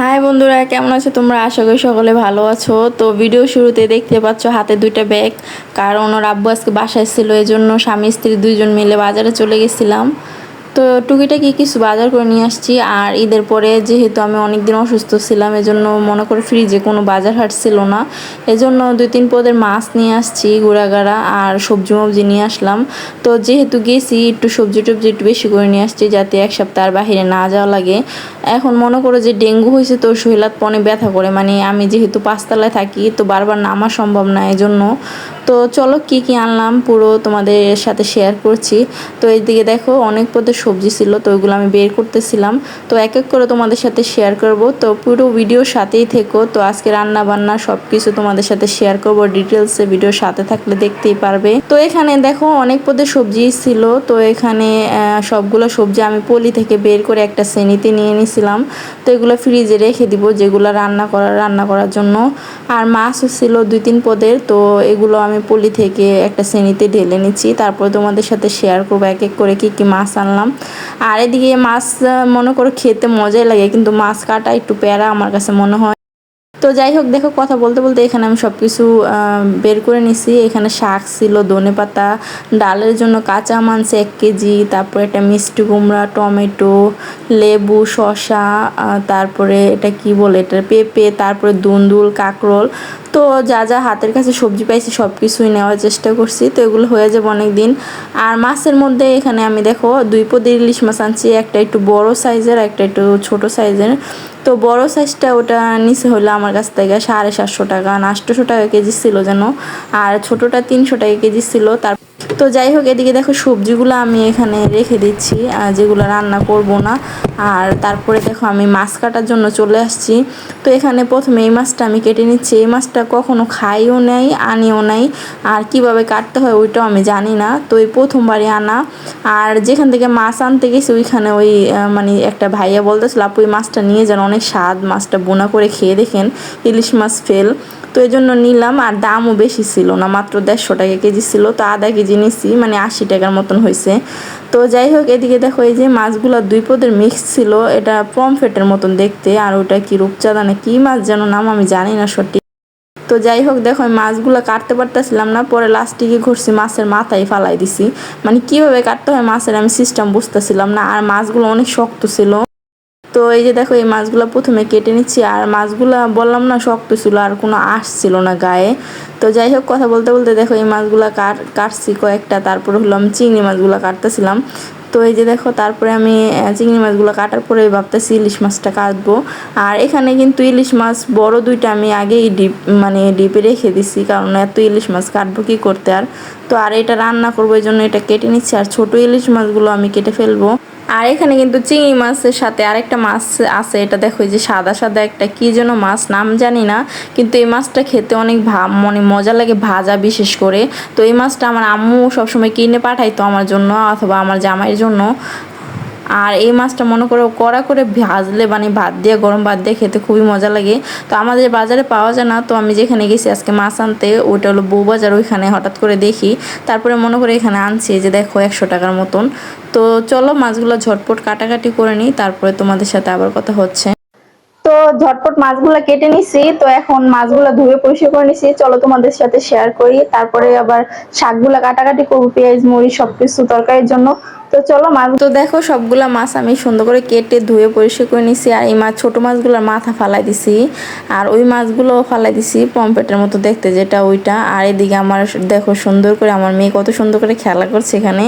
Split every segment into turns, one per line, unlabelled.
High বন্ধুরা, কেমন আছো তোমরা? আশা করি সকলে ভালো আছো। তো ভিডিও শুরুতে দেখতে পাচ্ছ হাতে দুইটা ব্যাগ কারণ ওর আব্বু আজকে বাসায় ছিল এই জন্য স্বামী স্ত্রী দুইজন মিলে বাজারে চলে গেছিলাম। তো টুকিটাকি কিছু বাজার করে নিয়ে আসছি, আর ঈদের পরে যেহেতু আমি অনেক দিন অসুস্থ ছিলাম, এজন্য মনে করে ফ্রিজে কোনো বাজার হাট ছিল না। এজন্য দুই তিন পদের মাছ নিয়ে আসছি, গুঁড়াগাড়া আর সবজি মবজি নিয়ে আসলাম। তো যেহেতু গেছি, একটু সবজি টবজি একটু বেশি করে নিয়ে আসছি, যাতে এক সপ্তাহ বাহিরে না যাওয়া লাগে। এখন মনে করো যে ডেঙ্গু হয়েছে তো শরীরাত পনে ব্যথা করে মানে আমি যেহেতু পাঁচতলায় থাকি, তো বারবার নামা সম্ভব না এজন্য। তো চলো কি কি আনলাম পুরো তোমাদের সাথে শেয়ার করছি। তো এইদিকে দেখো, অনেক পদের সবজি ছিল, তো ওইগুলো আমি বের করতেছিলাম। তো এক এক করে তোমাদের সাথে শেয়ার করব। তো পুরো ভিডিওর সাথেই থেকো। তো আজকে রান্না বান্না সব কিছু তোমাদের সাথে শেয়ার করব। ডিটেলসে ভিডিওর সাথে থাকলে দেখতেই পারবে। তো এখানে দেখো অনেক পদের সবজি ছিল। তো এখানে সবগুলো সবজি আমি পলি থেকে বের করে একটা শ্রেণীতে নিয়ে নিছিলাম। তো এগুলো ফ্রিজে রেখে দিব যেগুলো রান্না করার রান্না করার জন্য। আর মাছও ছিল দুই তিন পদের। তো এগুলো আমি পলি থেকে একটা শ্রেণীতে ঢেলে নিচ্ছি। তারপরে তোমাদের সাথে শেয়ার করব এক এক করে কি কি মাছ আনলাম। আর এদিকে মাছ মনে করো খেতে মজাই লাগে, কিন্তু মাছ কাটা একটু প্যারা আমার কাছে মনে হয়। তো যাই হোক দেখো কথা বলতে বলতে এখানে আমি সব কিছু বের করে নিছি। এখানে শাক ছিল ধনে পাতা ডালের জন্য কাঁচা মাংস এক কেজি তারপরে একটা মিষ্টি কুমড়া টমেটো লেবু আহ, তারপরে এটা কি বলে এটা পেঁপে তারপরে দুন্দুল কাঁকরোল। তো যা যা হাতের কাছে সবজি পাইছি সব কিছুই নেওয়ার চেষ্টা করছি। তো এগুলো হয়ে যাবে অনেক দিন আর মাছের মধ্যে এখানে আমি দেখো দুই পদের ইলিশ মাছ আনছি একটা একটু বড় সাইজের একটা একটু ছোট সাইজের তো বড় সাইজটা ওটা নিচে হলো আমার কাছ থেকে সাড়ে সাতশো টাকা, না টাকা কেজি ছিল যেন। আর ছোটোটা তিনশো টাকা কেজি ছিল, তার তো যাই হোক, এদিকে দেখো সবজিগুলো আমি এখানে রেখে দিচ্ছি যেগুলো রান্না করব না। আর তারপরে দেখো আমি মাছ কাটার জন্য চলে আসছি। তো এখানে প্রথমে এই মাছটা আমি কেটে নিচ্ছি। এই মাছটা কখনো খাইও নাই, আনিও নাই, আর কীভাবে কাটতে হয় ওইটাও আমি জানি না। তো এই প্রথমবারই আনা। আর যেখান থেকে মাছ আনতে গেছি, ওইখানে ওই মানে একটা ভাইয়া বলতেছিল, আপু ওই মাছটা নিয়ে যান, অনেক স্বাদ, মাছটা বোনা করে খেয়ে দেখেন, ইলিশ মাছ ফেল। তো এই জন্য নিলাম, আর দামও বেশি ছিল না, মাত্র দেড়শো টাকা কেজি ছিল, তো আধা কেজি নিছি মানে আশি টাকার মতন হয়েছে। তো যাই হোক, এদিকে দেখো এই যে মাছগুলো দুই পদের মিক্স ছিল, এটা পমফেটের মতন দেখতে, আর ওটা কি রূপচাঁদা না কি মাছ যেন নাম আমি জানি না সঠিক। তো যাই হোক, দেখো মাছগুলো কাটতে পারতেছিলাম না, পরে লাস্টে গিয়ে ঘুরছি মাছের মাথায় ফালাই দিছি। মানে কীভাবে কাটতে হয় মাছের আমি সিস্টেম বুঝতেছিলাম না, আর মাছগুলো অনেক শক্ত ছিল। তো এই যে দেখো, এই মাছগুলো প্রথমে কেটে নিচ্ছি, আর মাছগুলো বললাম না শক্ত ছিল, আর কোনো আঁশ ছিল না গায়ে। তো যাই হোক, কথা বলতে বলতে দেখো, এই মাছগুলো কাট, কাটছি কয়েকটা, তারপরে হলো আমি চিংড়ি মাছগুলো কাটতেছিলাম। তো এই যে দেখো, তারপরে আমি চিংড়ি মাছগুলো কাটার পরে ভাবতেছি ইলিশ মাছটা কাটবো। আর এখানে কিন্তু ইলিশ মাছ বড় দুইটা আমি আগেই ডিপ মানে ডিপে রেখে দিছি, কারণ এত ইলিশ মাছ কাটবো কি করতে আর। তো আর এটা রান্না করব, এই জন্য এটা কেটে নিচ্ছি, আর ছোট ইলিশ মাছগুলো আমি কেটে ফেলব। আর এখানে কিন্তু চিংড়ি মাছের সাথে আরেকটা মাছ আছে, এটা দেখো যে সাদা সাদা একটা, কি যেন মাছ নাম জানি না, কিন্তু এই মাছটা খেতে অনেক ভা মানে মজা লাগে ভাজা বিশেষ করে। তো এই মাছটা আমার আম্মু সবসময় কিনে পাঠাইতো আমার জন্য অথবা আমার জামাইয়ের জন্য। আর এই মাছটা মনে করো কড়া করে ভাজলে মানে ভাত দিয়ে, গরম ভাত দিয়ে খেতে খুবই মজা লাগে। তো আমাদের বাজারে পাওয়া যায় না, তো আমি যেখানে গেছি আজকে মাছ আনতে, ওইটা হলো বউ বাজার, ওইখানে হঠাৎ করে দেখি। তারপরে মনে করে এখানে আনছি যে দেখো একশো টাকার মতন। তো চলো মাছগুলো ঝটপট কাটাকাটি করে নিই, তারপরে তোমাদের সাথে আবার কথা হচ্ছে। তো ঝটপট মাছগুলো কেটে নিছি, তো এখন মাছগুলো ধুয়ে পরিষ্কার করে নিছি। চলো তোমাদের সাথে শেয়ার করি, তারপরে আবার শাকগুলা কাটাকাটি করব, পেঁয়াজ, মরিচ সবকিছু তরকারির জন্য। তো চলো মাছ তো দেখো সবগুলা মাছ আমি সুন্দর করে কেটে ধুয়ে পরিষ্কার করে নিছি, আর এই মাছ ছোট মাছগুলোর মাথা ফালাই দিছি, আর ওই মাছগুলো ফালাই দিছি পম্পেটের মতো দেখতে যেটা ওইটা। আর এদিকে আমার দেখো সুন্দর করে আমার মেয়ে কত সুন্দর করে খেলা করছে এখানে।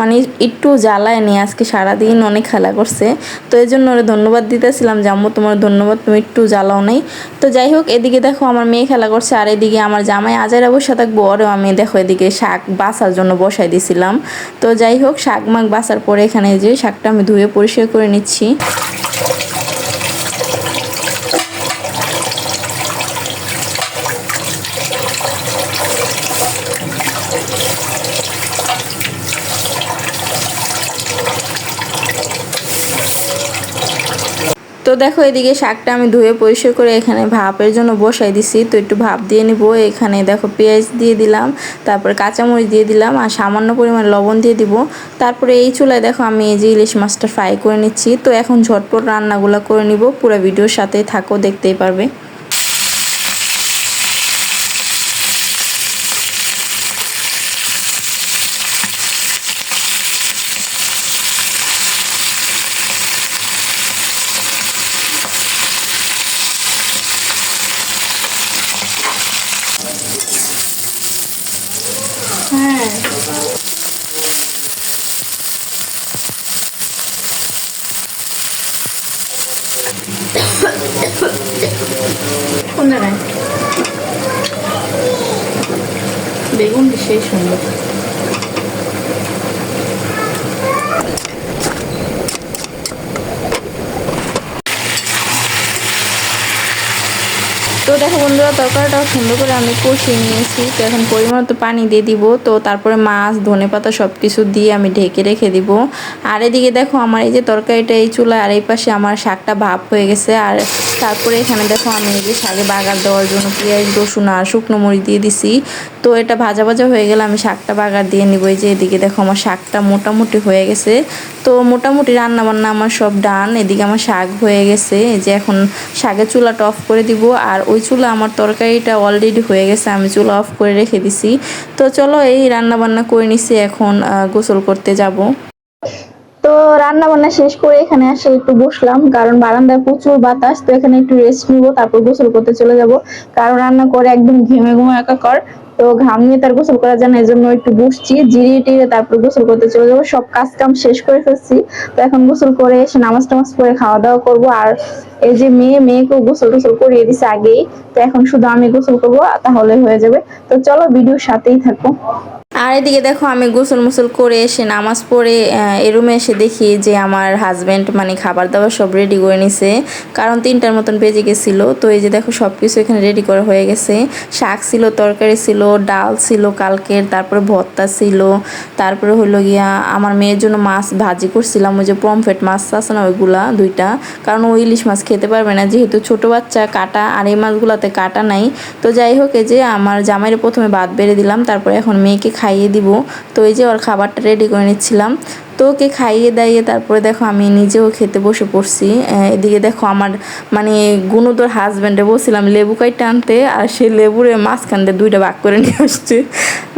মানে একটু জ্বালায় নিয়ে আজকে সারাদিন অনেক খেলা করছে। তো এই জন্য ওরে ধন্যবাদ দিতেছিলাম জাম্মু তোমার ধন্যবাদ, তুমি একটু জ্বালাও নেই। তো যাই হোক, এদিকে দেখো আমার মেয়ে খেলা করছে, আর এদিকে আমার জামাই আজারা বসে থাকব, ওরেও আমি দেখো এদিকে শাক বাসার জন্য বসাই দিছিলাম। তো যাই হোক, শাক মাক বাসার পরে এখানে যে শাকটা আমি ধুয়ে পরিষ্কার করে নিচ্ছি। তো দেখো, এদিকে শাকটা আমি ধুয়ে পরিষ্কার করে এখানে ভাপের জন্য বসাই দিছি। তো একটু ভাপ দিয়ে নিব। এখানে দেখো, পেঁয়াজ দিয়ে দিলাম, তারপরে কাঁচামরিচ দিয়ে দিলাম, আর সামান্য পরিমাণ লবণ দিয়ে দিব। তারপরে এই চুলায় দেখো, আমি এই যে ইলিশ মাছটা ফ্রাই করে নিচ্ছি। তো এখন ঝটপট রান্নাগুলো করে নিব। পুরো ভিডিওর সাথে থাকো, দেখতেই পারবে। কোন জায়গায় বেগুন সেই সুন্দর। দেখো বন্ধুরা, তরকারিটাও সুন্দর করে আমি কষিয়ে নিয়েছি। তো এখন পরিমাণ তো পানি দিয়ে দিব। তো তারপরে মাছ, ধনে পাতা সব কিছু দিয়ে আমি ঢেকে রেখে দিব। আর এদিকে দেখো আমার এই যে তরকারিটা এই চুলা আর এই পাশে আমার শাকটা ভাপ হয়ে গেছে। আর তারপরে এখানে দেখো আমি এই যে শাকে বাগার দেওয়ার জন্য পেঁয়াজ, রসুন আর শুকনো মরিচ দিয়ে দিছি। তো এটা ভাজা ভাজা হয়ে গেলে আমি শাকটা বাগার দিয়ে নিব। এই যে এদিকে দেখো আমার শাকটা মোটামুটি হয়ে গেছে। তো মোটামুটি রান্না বান্না আমার সব ডান। এদিকে আমার শাক হয়ে গেছে। এই যে এখন শাকের চুলাটা অফ করে দিব। আর ওই চুলা আমার তরকারিটা অলরেডি হয়ে গেছে। আমি চুলা অফ করে রেখে দিছি। তো চলো এই রান্না বান্না করে নিছি। এখন গোসল করতে যাব।
রান্না বান্না শেষ করে এখানে আসে একটু বসলাম, কারণ বারান্দায় প্রচুর বাতাস, তো এখানে একটু রেস্ট নিব, তারপর গোসল করতে চলে যাব। কারণ রান্না করে একদম ঘেমে ঘুমে একাকার, তো ঘাম নিয়ে তার গোসল করা যায় না এই জন্য একটু বসছি, জিরিয়ে টিরে তারপর গোসল করতে চলে যাব। সব কাজ কাম শেষ করে ফেলছি, তো এখন গোসল করে এসে নামাজ টামাজ করে খাওয়া দাওয়া করব, আর এই যে মেয়ে, মেয়েকেও গোসল টোসল করিয়ে দিছে আগেই, তো এখন শুধু আমি গোসল করব, তাহলে হয়ে যাবে। তো চলো, ভিডিওর সাথেই থাকো।
আর এদিকে দেখো আমি গোসল মুসল করে এসে নামাজ পড়ে এই রুমে এসে দেখি যে আমার হাজব্যান্ড মানে খাবার দাবার সব রেডি করে নিছে। কারণ তিনটার মতন বেজে গেছিল, তো এই যে দেখো সব কিছু এখানে রেডি করা হয়ে গেছে। শাক ছিল, তরকারি ছিল, ডাল ছিল কালকের, তারপরে ভর্তা ছিল, তারপরে হলো গিয়া আমার মেয়ের জন্য মাছ ভাজি করছিলাম, ওই যে পমফেট মাছ আছে না ওইগুলা, দুইটা। কারণ ও ইলিশ মাছ খেতে পারবে না, যেহেতু ছোট বাচ্চা, কাটা, আর এই মাছগুলোতে কাটা নাই। তো যাই হোক, এই যে আমার জামাইরে প্রথমে ভাত বেড়ে দিলাম, তারপরে এখন মেয়েকে খাইয়ে দিব। তো এই যে ওর খাবারটা রেডি করে নিচ্ছিলাম। তো ওকে খাইয়ে দাইয়ে তারপরে দেখো আমি নিজেও খেতে বসে পড়ছি। এদিকে দেখো আমার মানে গুণদর হাজব্যান্ডে বলছিলাম, লেবু কাই টানতে আর সে লেবুরে মাঝখান দিয়ে দুইটা ভাগ করে নিয়ে আসছে।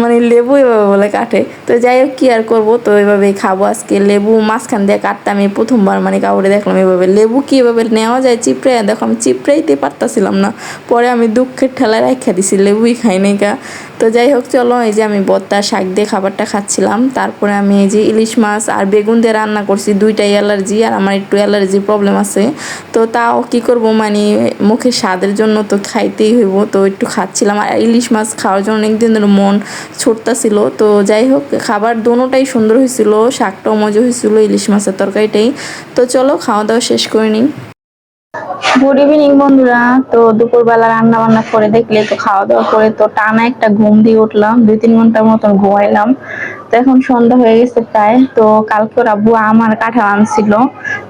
মানে লেবু এভাবে বলে কাটে। তো যাই হোক, কি আর করব? তো এভাবেই খাব আজকে। লেবু মাঝখান দিয়ে কাটতে আমি প্রথমবার মানে কাউরে দেখলাম এভাবে। লেবু কি এভাবে নেওয়া যায়? চিপড়ে দেখো, আমি চিপড়াইতে পারতাছিলাম না। পরে আমি দুঃখের ঠেলায় রাখা দিছি, লেবুই খাই নাই কা তো যাই হোক, চলো, এই যে আমি বত্তা শাক দিয়ে খাবারটা খাচ্ছিলাম। তারপরে আমি এই যে ইলিশ মাছ আর বেগুন দিয়ে রান্না করছি, দুইটাই অ্যালার্জি আর আমার একটু অ্যালার্জির প্রবলেম আছে। তো তাও কি করব মানে মুখে স্বাদের জন্য তো খাইতেই হইব, তো একটু খাচ্ছিলাম। আর ইলিশ মাছ খাওয়ার জন্য অনেকদিন ধরে মন ছুটতাছিল। তো যাই হোক, খাবার দোনোটাই সুন্দর হয়েছিল, শাকটাও মজা হয়েছিল, ইলিশ মাছের তরকারিটাই। তো চলো, খাওয়া দাওয়া শেষ করে নিই।
গুড ইভিনিং বন্ধুরা, তো দুপুরবেলা রান্না বান্না করে দেখলে তো খাওয়া দাওয়া করে তো টানা একটা ঘুম দিয়ে উঠলাম দুই তিন ঘণ্টার মতন ঘুমাইলাম। তো এখন সন্ধ্যা হয়ে গেছে প্রায়। তো কালকে ওর আব্বু আমার কাঁঠাল আনছিল।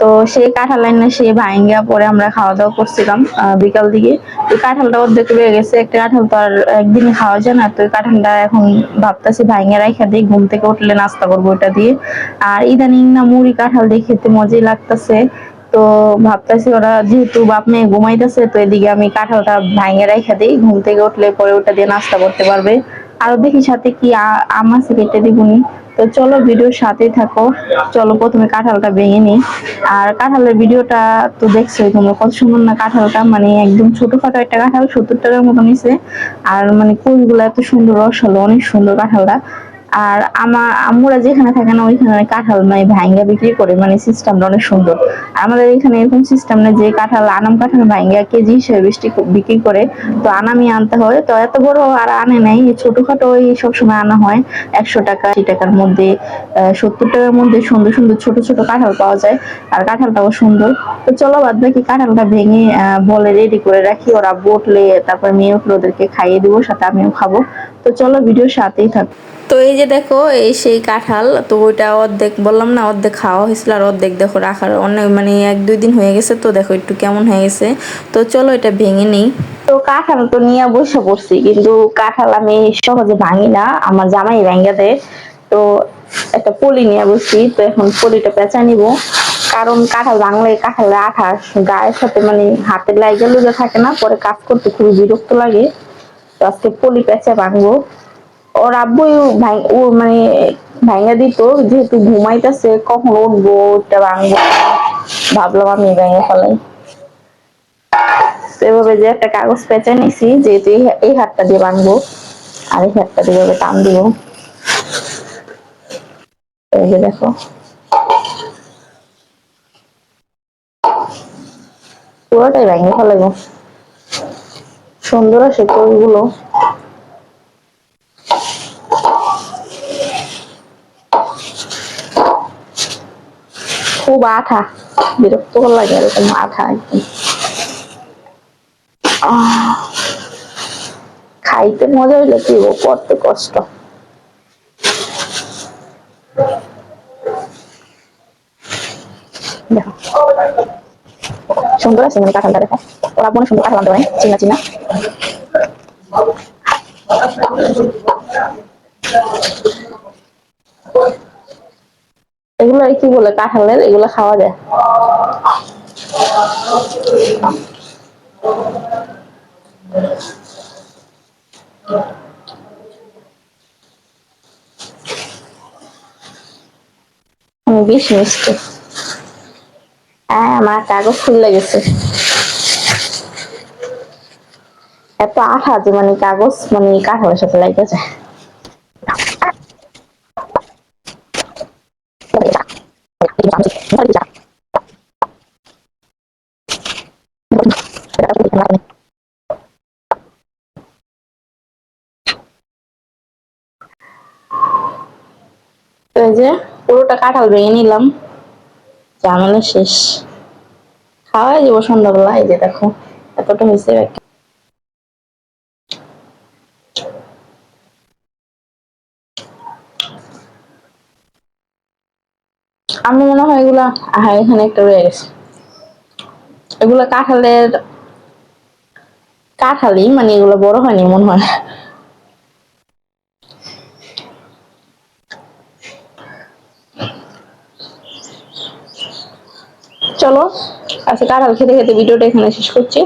তো সেই কাঁঠাল এনে সেই ভাইঙ্গা পরে আমরা খাওয়া দাওয়া করছিলাম বিকাল দিকে। তো কাঁঠালটা অর্ধেক রয়ে গেছে। একটা কাঁঠাল তো আর একদিনে খাওয়া যায় না। তো এই কাঁঠালটা এখন ভাবতেছি ভাইঙ্গা রাইখা দিই ঘুম থেকে উঠলে নাস্তা করব ওটা দিয়ে। আর ইদানিং না মুড়ি কাঁঠাল দিয়ে খেতে মজাই লাগতেছে। তো ভাবতেছি ওরা যেহেতু বাপ মেয়ে ঘুমাইতেছে, তো এদিকে আমি কাঁঠালটা ভাঙে রেখে দিই। ঘুম থেকে উঠলে পরে ওটা দিয়ে নাস্তা করতে পারবে। আরও দেখি সাথে কি আম আছে কেটে তো চলো ভিডিওর সাথেই থাকো। চলো প্রথমে কাঁঠালটা ভেঙে নিই। আর কাঁঠালের ভিডিওটা তো দেখছোই তোমরা, কত সুন্দর না কাঁঠালটা। মানে একদম ছোটখাটো একটা কাঁঠাল, সত্তর টাকার মতো নিছে। আর মানে কুলগুলো এত সুন্দর রস হলো, অনেক সুন্দর কাঁঠালটা। আর আমার আম্মুরা যেখানে থাকে না, ওইখানে কাঁঠাল মানে ভাঙ্গা বিক্রি করে। মানে সিস্টেমটা অনেক সুন্দর। আমাদের এখানে এরকম সিস্টেম না যে কাঁঠাল, আনাম কাঁঠাল ভাঙ্গা কেজি হিসেবে বৃষ্টি বিক্রি করে। তো আনামি আনতে হয়। তো এত বড় আর আনে নাই। ছোটখাটো ওই সবসময় আনা হয়। একশো টাকা, আশি টাকার মধ্যে সত্তর টাকার মধ্যে সুন্দর সুন্দর, ছোট ছোট কাঁঠাল পাওয়া যায়। আর কাঁঠালটাও সুন্দর। তো চলো বাদ বাকি কাঁঠালটা ভেঙে বলে রেডি করে রাখি। ওরা বটলে, তারপর মেয়ে ওদেরকে খাইয়ে দিব, সাথে আমিও খাব। তো চলো ভিডিওর সাথেই থাকো।
তো এই যে যে দেখো এই সেই কাঁঠাল, তো ওইটা অর্ধেক বললাম না, অর্ধেক খাওয়া হয়েছিল আর অর্ধেক দেখো রাখার অনেক মানে এক দুই দিন হয়ে গেছে তো দেখো একটু কেমন হয়ে গেছে। তো চলো এটা ভেঙে নেই।
তো কাঁঠাল তো নিয়ে বসে পড়ছি, কিন্তু কাঁঠাল আমি সহজে ভাঙি না, আমার জামাই ভেঙে দেয়। তো একটা পলি নিয়ে বসছি, তো এখন পলিটা পেঁচা নিব। কারণ কাঁঠাল ভাঙলে কাঁঠালের আঠা গায়ের সাথে মানে হাতে লাগে লুজে থাকে না, পরে কাজ করতে খুবই বিরক্ত লাগে। তো আজকে পলি পেঁচা ভাঙবো। ওর আব্বু ও মানে ভাঙা দিত, যেহেতু ঘুমাইতেছে, কখন উঠবো ওটা ভাঙবো ভাবলাম আমি ভেঙে ফেলাই। এভাবে যে একটা কাগজ পেঁচে নিছি, যেহেতু এই হাতটা দিয়ে বাঁধবো, আর এই হাতটা দিয়ে টান দিব। এই যে দেখো। পুরোটাই ভেঙে সুন্দর আছে ফুলগুলো আঠা বিরক্তকর লাগে এরকম আঠা একদম। খাইতে মজা হইলে কি করতে কষ্ট? সুন্দর আছে মানে কাঁঠালটা, দেখো। ওরা মনে সুন্দর কাঁঠাল আনতে পারে। চিনা চিনা। এগুলো কি বলে, কাঁঠালের? এগুলো খাওয়া যায়। মিষ্টি। আমার কাগজ খুলে গেছে। এত আঠা যে মানে কাগজ মানে কাঠালের সাথে লাগে যায় তো যে পুরোটা কাঁঠাল ভেঙে নিলাম। ঝামেলা শেষ। খাওয়াই যাব সন্ধ্যাবেলা, এই যে দেখো, এতটা হয়েছে। আমি মনে হয় এগুলা এখানে একটা রয়ে গেছে। এগুলা কাঁঠালের কাঁঠালি মানে এগুলো বড় হয়নি মনে হয়। চলো, আজকে কাঁঠাল খেতে খেতে ভিডিওটা এখানে শেষ করছি।